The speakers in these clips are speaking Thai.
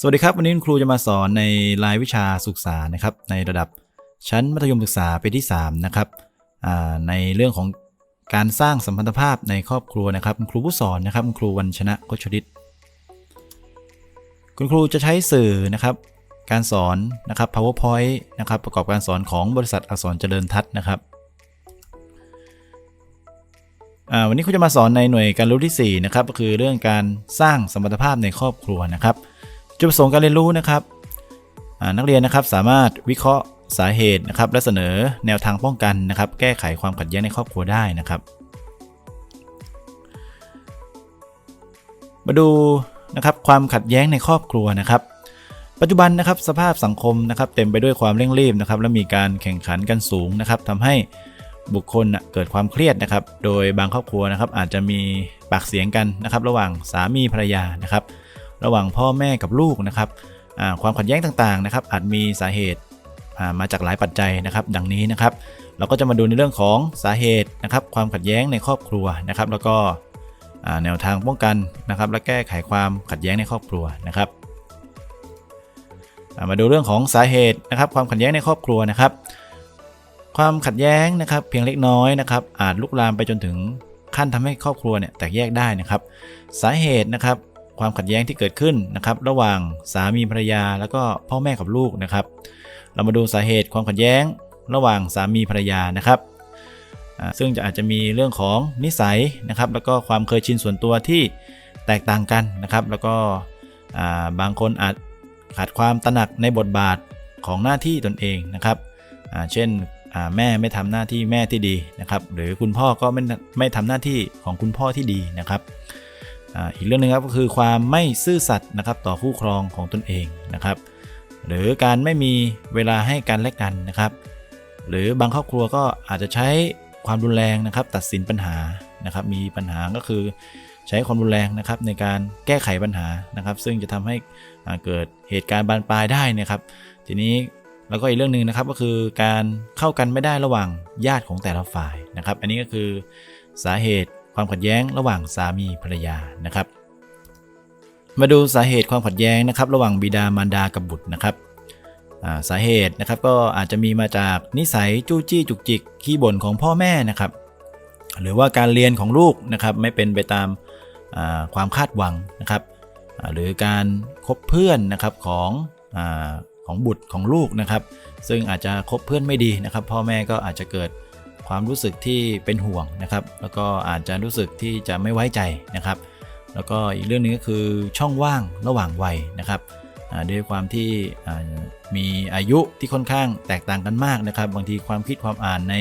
สวัสดีครับ วันนี้คุณครูจะมาสอนในรายวิชาศึกษานะครับ ในระดับชั้นมัธยมศึกษาปีที่ 3 นะครับในเรื่องของการสร้างสัมพันธภาพในครอบครัวนะครับ คุณครูผู้สอนนะครับคุณครูวันชนะโคชดิตคุณครูจะใช้สื่อนะครับ การสอนนะครับ powerpoint นะครับ ประกอบการสอนของบริษัทอักษรเจริญทัศน์นะครับ วันนี้ครูจะมาสอนในหน่วยการรู้ที่4นะครับก็คือเรื่องการสร้างสมรรถภาพในครอบครัวนะครับ จุดประสงค์การเรียนรู้นะครับนักเรียนนะครับสามารถวิเคราะห์สาเหตุนะครับ และเสนอแนวทางป้องกันนะครับ แก้ไขความขัดแย้งในครอบครัวได้นะครับ มาดูนะครับความขัดแย้งในครอบครัวนะครับ ปัจจุบันนะครับสภาพสังคมนะครับ เต็มไปด้วยความเร่งรีบนะครับ และมีการแข่งขันกันสูงนะครับทำให้ บุคคลเกิดความเครียดนะครับ โดยบางครอบครัวนะครับอาจจะมีปากเสียงกันนะครับ ระหว่างสามีภรรยานะครับ ระหว่างพ่อแม่กับลูกนะครับความขัดแย้งต่างๆนะครับ อาจมีสาเหตุมาจากหลายปัจจัยนะครับ ดังนี้นะครับ เราก็จะมาดูในเรื่องของสาเหตุนะครับ ความขัดแย้งในครอบครัวนะครับ แล้วก็แนวทางป้องกันนะครับ และแก้ไขความขัดแย้งในครอบครัวนะครับมาดูเรื่องของสาเหตุนะครับ ความขัดแย้งในครอบครัวนะครับ ความขัดแย้งนะครับ เพียงเล็กน้อยนะครับ อาจลุกลามไปจนถึงขั้นทำให้ครอบครัวเนี่ยแตกแยกได้นะครับ สาเหตุนะครับ ความขัดแย้งที่เกิดขึ้นนะครับ ระหว่างสามีภรรยา แล้วก็พ่อแม่กับลูกนะครับ เรามาดูสาเหตุความขัดแย้ง ระหว่างสามีภรรยานะครับอ่าซึ่งจะอาจจะมีเรื่องของนิสัยนะครับ แล้วก็ความเคยชินส่วนตัวที่แตกต่างกันนะครับ แล้วก็อ่าบางคนอาจขาดความตระหนักในบทบาทของหน้าที่ตนเองนะครับอ่าเช่น แม่ไม่ทำหน้าที่แม่ที่ดีนะครับ หรือคุณพ่อก็ไม่ไม่ทำหน้าที่ของคุณพ่อที่ดีนะครับอ,อีกเรื่องหนึงครับก็คือความไม่ซื่อสัตย์นะครับต่อคู่ครองของตนเองนะครับ หรือการไม่มีเวลาให้กันและกันนะครับ หรือบางครอบครัวก็อาจจะใช้ความรุนแรงนะครับ ตัดสินปัญหานะครับ มีปัญหาก็คือใช้ความรุนแรงนะครับในการแก้ไขปัญหานะครับ ซึ่งจะทำให้เกิดเหตุการณ์บานปลายได้นะครับ ทีนี้ แล้วก็อีกเรื่องหนึ่งนะครับก็คือการเข้ากันไม่ได้ระหว่างญาติของแต่ละฝ่ายนะครับ อันนี้ก็คือสาเหตุความขัดแย้งระหว่างสามีภรรยานะครับ มาดูสาเหตุความขัดแย้งนะครับ ระหว่างบิดามารดากับบุตรนะครับาสาเหตุนะครับก็อาจจะมีมาจากนิสัยจู้จี้จุกจิกขี้บ่นของพ่อแม่นะครับ หรือว่าการเรียนของลูกนะครับไม่เป็นไปตามาความคาดหวังนะครับ หรือการคบเพื่อนนะครับของ ของบุตรของลูกนะครับ ซึ่งอาจจะคบเพื่อนไม่ดีนะครับ พ่อแม่ก็อาจจะเกิดความรู้สึกที่เป็นห่วงนะครับ แล้วก็อาจจะรู้สึกที่จะไม่ไว้ใจนะครับ แล้วก็อีกเรื่องหนึงก็คือช่องว่างระหว่างวัยนะครับด้วยความที่มีอายุที่ค่อนข้างแตกต่างกันมากนะครับ บางทีความคิดความอ่านใน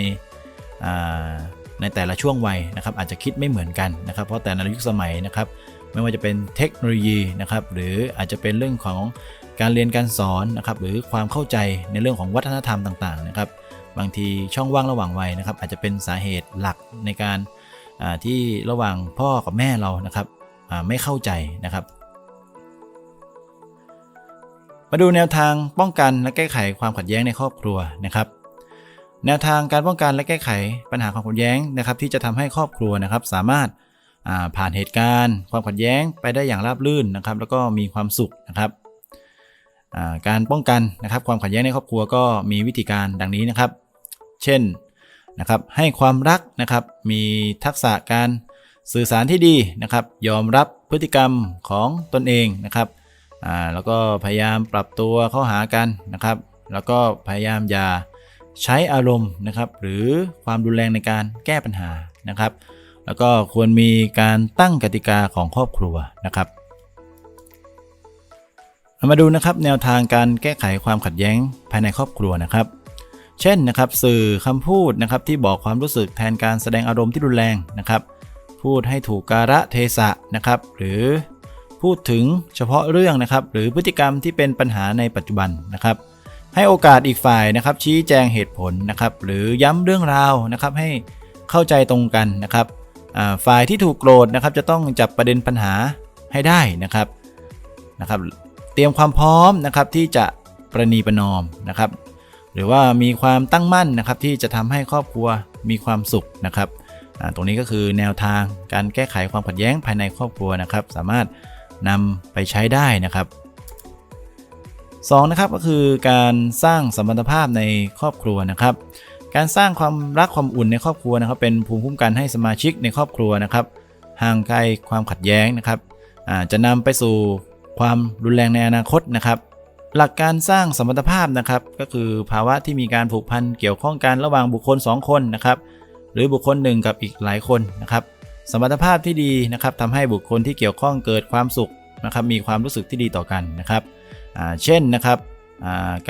ในแต่ละช่วงวัยนะครับ อาจจะคิดไม่เหมือนกันนะครับ เพราะแต่ละยุคสมัยนะครับ ไม่ว่าจะเป็นเทคโนโลยีนะครับ หรืออาจจะเป็นเรื่องของ การเรียนการสอนนะครับหรือความเข้าใจในเรื่องของวัฒนธรรมต่างๆนะครับบางทีช่องว่างระหว่างวัยนะครับ อาจจะเป็นสาเหตุหลักในการที่ระหว่างพ่อกับแม่เรานะครับไม่เข้าใจนะครับ มาดูแนวทางป้องกันและแก้ไขความขัดแย้งในครอบครัวนะครับแนวทางการป้องกันและแก้ไขปัญหาความขัดแย้งนะครับ ที่จะทำให้ครอบครัวนะครับ สามารถผ่านเหตุการณ์ ความขัดแย้งไปได้อย่างราบรื่นนะครับ แล้วก็มีความสุขนะครับ การป้องกันนะครับความขัดแย้งในครอบครัวก็มีวิธีการดังนี้นะครับ เช่นนะครับให้ความรักนะครับมีทักษะการสื่อสารที่ดีนะครับ ยอมรับพฤติกรรมของตนเองนะครับแล้วก็พยายามปรับตัวเข้าหากันนะครับ แล้วก็พยายามอย่าใช้อารมณ์นะครับ หรือความรุนแรงในการแก้ปัญหานะครับ แล้วก็ควรมีการตั้งกติกาของครอบครัวนะครับ มาดูนะครับแนวทางการแก้ไขความขัดแย้งภายในครอบครัวนะครับ เช่นนะครับสื่อคำพูดนะครับที่บอกความรู้สึกแทนการแสดงอารมณ์ที่รุนแรงนะครับ พูดให้ถูกกาละเทศะนะครับ หรือพูดถึงเฉพาะเรื่องนะครับ หรือพฤติกรรมที่เป็นปัญหาในปัจจุบันนะครับ ให้โอกาสอีกฝ่ายนะครับ ชี้แจงเหตุผลนะครับ หรือย้ำเรื่องราวนะครับ ให้เข้าใจตรงกันนะครับฝ่ายที่ถูกโกรธนะครับ จะต้องจับประเด็นปัญหาให้ได้นะครับนะครับ เตรียมความพร้อมนะครับที่จะประนีประนอมนะครับ หรือว่ามีความตั้งมั่นนะครับที่จะทำให้ครอบครัวมีความสุขนะครับตรงนี้ก็คือแนวทางการแก้ไขความขัดแย้งภายในครอบครัวนะครับ สามารถนำไปใช้ได้นะครับสองนะครับก็คือการสร้างสมพันธภาพในครอบครัวนะครับ การสร้างความรักความอุ่นในครอบครัวนะครับ เป็นภูมิคุ้มกันให้สมาชิกในครอบครัวนะครับ ห่างไกลความขัดแย้งนะครับจะนำไปสู่ ความรุนแรงในอนาคตนะครับ หลักการสร้างสมรรถภาพนะครับ ก็คือภาวะที่มีการผูกพันเกี่ยวข้องกันระหว่างบุคคล 2 คนนะครับหรือบุคคลหนึ่งกับอีกหลายคนนะครับ สมรรถภาพที่ดีนะครับทำให้บุคคลที่เกี่ยวข้องเกิดความสุขนะครับ มีความรู้สึกที่ดีต่อกันนะครับเช่นนะครับ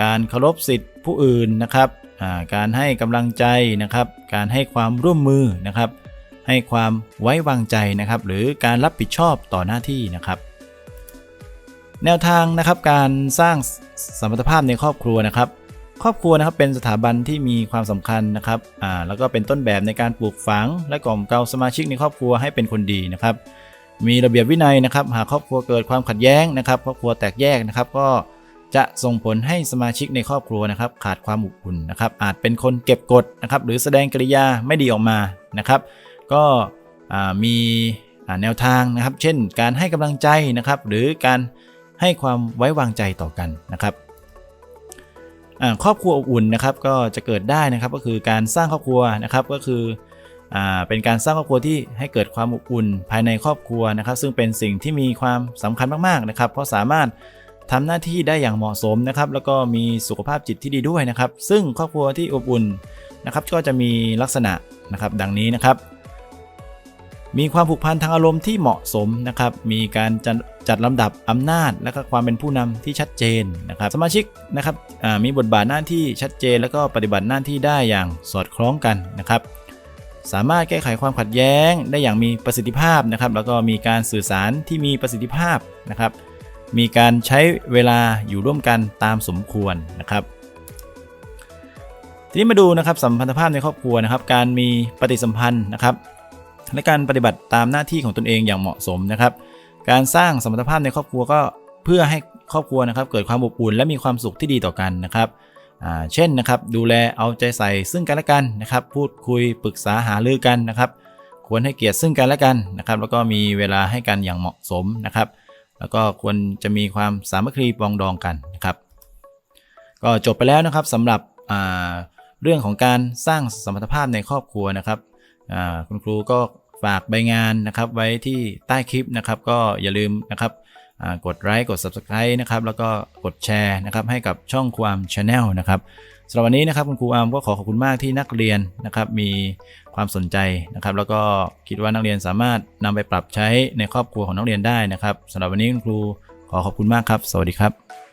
การเคารพสิทธิผู้อื่นนะครับการให้กำลังใจนะครับ การให้ความร่วมมือนะครับ ให้ความไว้วางใจนะครับ หรือการรับผิดชอบต่อหน้าที่นะครับ แนวทางนะครับการสร้างสมรรถภาพในครอบครัวนะครับ ครอบครัวนะครับเป็นสถาบันที่มีความสำคัญนะครับอ่าแล้วก็เป็นต้นแบบในการปลูกฝัง และกล่อมเกลาสมาชิกในครอบครัวให้เป็นคนดีนะครับ มีระเบียบวินัยนะครับหากครอบครัวเกิดความขัดแย้งนะครับ ครอบครัวแตกแยกนะครับก็จะส่งผลให้สมาชิกในครอบครัวนะครับ ขาดความอบอุ่นนะครับ อาจเป็นคนเก็บกดนะครับ หรือแสดงกริยาไม่ดีออกมานะครับ ก็อ่ามีอ่าแนวทางนะครับ เช่น การให้กำลังใจนะครับ หรือการ ให้ความไว้วางใจต่อกันนะครับครอบครัวอบอุ่นนะครับก็จะเกิดได้นะครับก็คือการสร้างครอบครัวนะครับก็คืออเป็นการสร้างครอบครัวที่ให้เกิดความอบอุ่นภายในครอบครัวนะครับ ซึ่งเป็นสิ่งที่มีความสำคัญมากๆนะครับ เพราะสามารถทำหน้าที่ได้อย่างเหมาะสมนะครับ แล้วก็มีสุขภาพจิตที่ดีด้วยนะครับ ซึ่งครอบครัวที่อบอุ่นนะครับ ก็จะมีลักษณะนะครับ ดังนี้นะครับ มีความผูกพันทางอารมณ์ที่เหมาะสมนะครับ มีการจัดจัดลำดับอำนาจ และก็ความเป็นผู้นำที่ชัดเจนนะครับ สมาชิกนะครับมีบทบาทหน้าที่ชัดเจน แล้วก็ปฏิบัติหน้าที่ได้อย่างสอดคล้องกันนะครับ สามารถแก้ไขความขัดแย้งได้อย่างมีประสิทธิภาพนะครับ แล้วก็มีการสื่อสารที่มีประสิทธิภาพนะครับ มีการใช้เวลาอยู่ร่วมกันตามสมควรนะครับทีนี้มาดูนะครับสัมพันธภาพในครอบครัวนะครับ การมีปฏิสัมพันธ์นะครับ และการปฏิบัติตามหน้าที่ของตนเองอย่างเหมาะสมนะครับ การสร้างสมรรถภาพในครอบครัวก็เพื่อให้ครอบครัวนะครับเกิดความอบอุ่นและมีความสุขที่ดีต่อกันนะครับเช่นนะครับดูแลเอาใจใส่ซึ่งกันและกันนะครับ พูดคุยปรึกษาหารือกันนะครับ ควรให้เกียรติซึ่งกันและกันนะครับ แล้วก็มีเวลาให้กันอย่างเหมาะสมนะครับ แล้วก็ควรจะมีความสามัคคีปองดองกันนะครับ ก็จบไปแล้วนะครับสำหรับเรื่องของการสร้างสมรรถภาพในครอบครัวนะครับ คุณครูก็ฝากใบงานนะครับไว้ที่ใต้คลิปนะครับ ก็อย่าลืมนะครับกดไลค์กด Subscribe นะครับแล้วก็กดแชร์นะครับให้กับช่องความ Channel นะครับสำหรับวันนี้นะครับคุณครูอาร์มก็ขอขอบคุณมากที่นักเรียนนะครับมีความสนใจนะครับ แล้วก็คิดว่านักเรียนสามารถนำไปปรับใช้ในครอบครัวของนักเรียนได้นะครับสำหรับวันนี้คุณครูขอขอบคุณมากครับ สวัสดีครับ